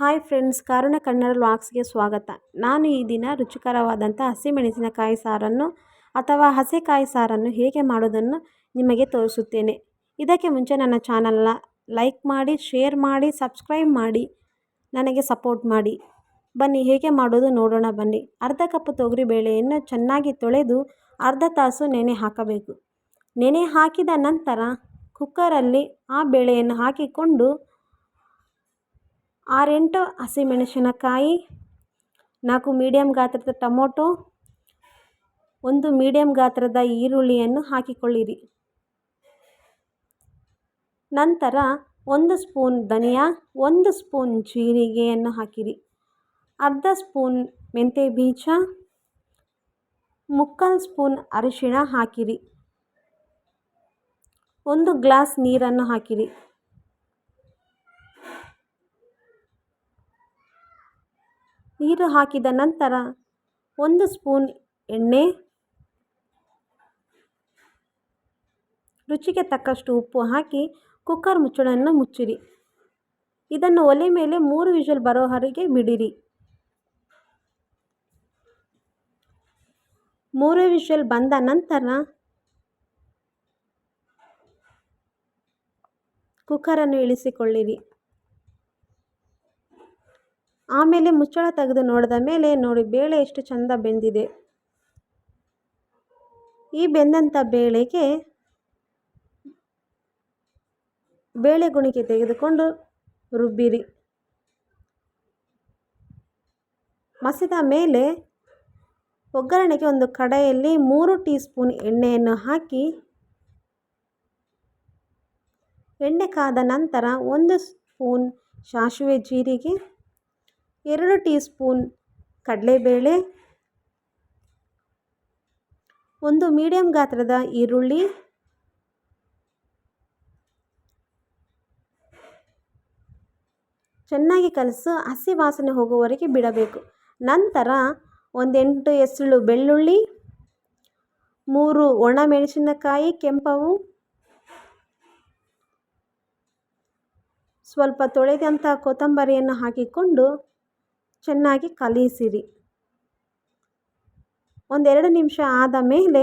Hi friends ಕಾರಣ ಕನ್ನಡ ವ್ಲಾಗ್ಸ್ಗೆ ಸ್ವಾಗತ. ನಾನು ಈ ದಿನ ರುಚಿಕರವಾದಂಥ ಹಸಿಮೆಣಸಿನಕಾಯಿ ಸಾರನ್ನು ಅಥವಾ ಹಸೆಕಾಯಿ ಸಾರನ್ನು ಹೇಗೆ ಮಾಡೋದನ್ನು ನಿಮಗೆ ತೋರಿಸುತ್ತೇನೆ. ಇದಕ್ಕೆ ಮುಂಚೆ ನನ್ನ ಚಾನಲ್ನ ಲೈಕ್ ಮಾಡಿ, ಶೇರ್ ಮಾಡಿ, ಸಬ್ಸ್ಕ್ರೈಬ್ ಮಾಡಿ, ನನಗೆ ಸಪೋರ್ಟ್ ಮಾಡಿ. ಬನ್ನಿ, ಹೇಗೆ ಮಾಡೋದು ನೋಡೋಣ ಬನ್ನಿ. ಅರ್ಧ ಕಪ್ ತೊಗರಿ ಬೇಳೆಯನ್ನು ಚೆನ್ನಾಗಿ ತೊಳೆದು ಅರ್ಧ ತಾಸು ನೆನೆ ಹಾಕಬೇಕು. ನೆನೆ ಹಾಕಿದ ನಂತರ ಕುಕ್ಕರಲ್ಲಿ ಆ ಬೇಳೆಯನ್ನು ಹಾಕಿಕೊಂಡು ಆರೆಂಟು ಹಸಿಮೆಣಸಿನಕಾಯಿ ನಾಲ್ಕು ಮೀಡಿಯಂ ಗಾತ್ರದ ಟೊಮೊಟೊ, ಒಂದು ಮೀಡಿಯಂ ಗಾತ್ರದ ಈರುಳ್ಳಿಯನ್ನು ಹಾಕಿಕೊಳ್ಳಿರಿ. ನಂತರ ಒಂದು ಸ್ಪೂನ್ ಧನಿಯಾ, ಒಂದು ಸ್ಪೂನ್ ಜೀರಿಗೆಯನ್ನು ಹಾಕಿರಿ. ಅರ್ಧ ಸ್ಪೂನ್ ಮೆಂತ್ಯ ಬೀಜ, ಮುಕ್ಕಾಲು ಸ್ಪೂನ್ ಅರಿಶಿಣ ಹಾಕಿರಿ. ಒಂದು ಗ್ಲಾಸ್ ನೀರನ್ನು ಹಾಕಿರಿ. ನೀರು ಹಾಕಿದ ನಂತರ ಒಂದು ಸ್ಪೂನ್ ಎಣ್ಣೆ, ರುಚಿಗೆ ತಕ್ಕಷ್ಟು ಉಪ್ಪು ಹಾಕಿ ಕುಕ್ಕರ್ ಮುಚ್ಚಳನ್ನು ಮುಚ್ಚಿರಿ. ಇದನ್ನು ಒಲೆ ಮೇಲೆ ಮೂರು ವಿಷಲ್ ಬರೋವರೆಗೆ ಬಿಡಿರಿ. ಮೂರು ವಿಷಲ್ ಬಂದ ನಂತರ ಕುಕ್ಕರನ್ನು ಇಳಿಸಿಕೊಳ್ಳಿರಿ. ಆಮೇಲೆ ಮುಚ್ಚಳ ತೆಗೆದು ನೋಡಿದ ಮೇಲೆ ನೋಡಿ ಬೇಳೆ ಎಷ್ಟು ಚಂದ ಬೆಂದಿದೆ. ಈ ಬೆಂದಂಥ ಬೇಳೆಗೆ ಬೇಳೆ ಗುಣಿಕೆ ತೆಗೆದುಕೊಂಡು ರುಬ್ಬಿರಿ. ಮಸಿದ ಮೇಲೆ ಒಗ್ಗರಣೆಗೆ ಒಂದು ಕಡೆಯಲ್ಲಿ ಮೂರು ಟೀ ಸ್ಪೂನ್ ಎಣ್ಣೆಯನ್ನು ಹಾಕಿ, ಎಣ್ಣೆ ಕಾದ ನಂತರ ಒಂದು ಸ್ಪೂನ್ ಸಾಸಿವೆ ಜೀರಿಗೆ ಎರಡು ಟೀ ಸ್ಪೂನ್ ಕಡಲೆಬೇಳೆ, ಒಂದು ಮೀಡಿಯಂ ಗಾತ್ರದ ಈರುಳ್ಳಿ, ಚೆನ್ನಾಗಿ ಕಲಸು ಹಸಿ ವಾಸನೆ ಹೋಗುವವರೆಗೆ ಬಿಡಬೇಕು. ನಂತರ ಒಂದೆಂಟು ಎಸಳು ಬೆಳ್ಳುಳ್ಳಿ, ಮೂರು ಒಣಮೆಣಸಿನಕಾಯಿ, ಕೆಂಪವು, ಸ್ವಲ್ಪ ತೊಳೆದಂಥ ಕೊತ್ತಂಬರಿಯನ್ನು ಹಾಕಿಕೊಂಡು ಚೆನ್ನಾಗಿ ಕಲಿಸಿರಿ. ಒಂದೆರಡು ನಿಮಿಷ ಆದ ಮೇಲೆ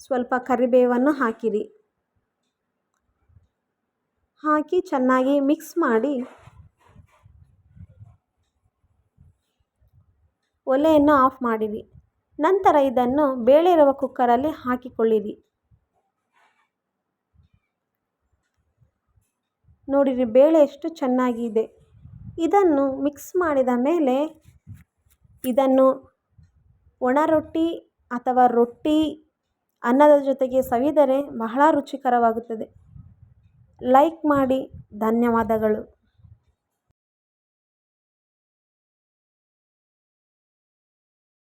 ಸ್ವಲ್ಪ ಕರಿಬೇವನ್ನು ಹಾಕಿರಿ. ಹಾಕಿ ಚೆನ್ನಾಗಿ ಮಿಕ್ಸ್ ಮಾಡಿ ಒಲೆಯನ್ನು ಆಫ್ ಮಾಡಿರಿ. ನಂತರ ಇದನ್ನು ಬೇಳೆ ಇರುವ ಕುಕ್ಕರಲ್ಲಿ ಹಾಕಿಕೊಳ್ಳಿರಿ. ನೋಡಿರಿ ಬೇಳೆ ಎಷ್ಟು ಚೆನ್ನಾಗಿದೆ. ಇದನ್ನು ಮಿಕ್ಸ್ ಮಾಡಿದ ಮೇಲೆ ಇದನ್ನು ಒಣ ರೊಟ್ಟಿ ಅಥವಾ ರೊಟ್ಟಿ ಅನ್ನದ ಜೊತೆಗೆ ಸವಿದರೆ ಬಹಳ ರುಚಿಕರವಾಗುತ್ತದೆ. ಲೈಕ್ ಮಾಡಿ ಧನ್ಯವಾದಗಳು.